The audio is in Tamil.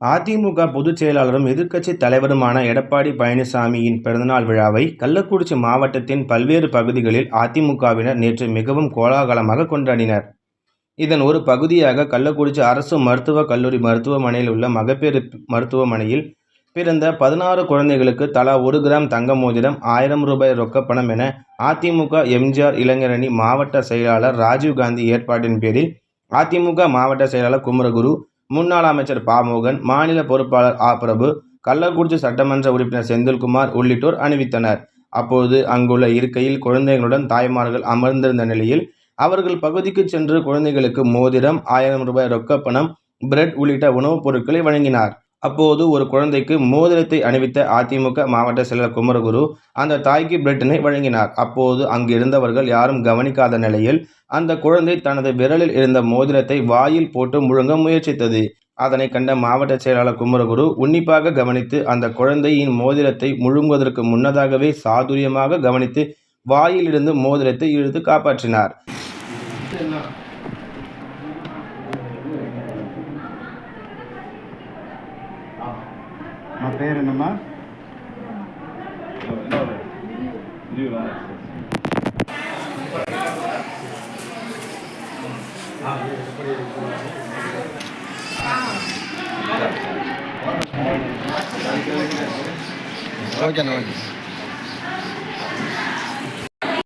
அதிமுக பொதுச் செயலாளரும் எதிர்க்கட்சி தலைவருமான எடப்பாடி பழனிசாமியின் பிறந்தநாள் விழாவை கள்ளக்குறிச்சி மாவட்டத்தின் பல்வேறு பகுதிகளில் அதிமுகவினர் நேற்று மிகவும் கோலாகலமாக கொண்டாடினர். இதன் ஒரு பகுதியாக கள்ளக்குறிச்சி அரசு மருத்துவக் கல்லூரி மருத்துவமனையில் உள்ள மகப்பேறு மருத்துவமனையில் பிறந்த பதினாறு குழந்தைகளுக்கு தலா ஒரு கிராம் தங்க மோதிரம், ஆயிரம் ரூபாய் ரொக்கப்பணம் என அதிமுக எம்ஜிஆர் இளைஞரணி மாவட்ட செயலாளர் ராஜீவ்காந்தி ஏற்பாட்டின் பேரில் அதிமுக மாவட்ட செயலாளர் குமரகுரு, முன்னாள் அமைச்சர் பாமோகன் மாநில பொறுப்பாளர் ஆ. பிரபு, கள்ளக்குறிச்சி சட்டமன்ற உறுப்பினர் செந்தில்குமார் உள்ளிட்டோர் அணிவித்தனர். அப்போது அங்குள்ள இருக்கையில் குழந்தைகளுடன் தாய்மார்கள் அமர்ந்திருந்த நிலையில் அவர்கள் பகுதிக்கு சென்று குழந்தைகளுக்கு மோதிரம், ஆயிரம் ரூபாய் ரொக்கப்பணம், பிரெட் உள்ளிட்ட உணவுப் பொருட்களை வழங்கினார். அப்போது ஒரு குழந்தைக்கு மோதிரத்தை அணிவித்த அதிமுக மாவட்ட செயலர் குமரகுரு, அந்த தாய்க்கு பிரிட்டனை வழங்கினார். அப்போது அங்கிருந்தவர்கள் யாரும் கவனிக்காத நிலையில் அந்த குழந்தை தனது விரலில் இருந்த மோதிரத்தை வாயில் போட்டு முழுங்க முயற்சித்தது. அதனை கண்ட மாவட்ட செயலாளர் குமரகுரு உன்னிப்பாக கவனித்து அந்த குழந்தையின் மோதிரத்தை முழுங்குவதற்கு முன்னதாகவே சாதுரியமாக கவனித்து வாயிலிருந்து மோதிரத்தை இழுத்து காப்பாற்றினார். Ma bene mamma? Olha nós.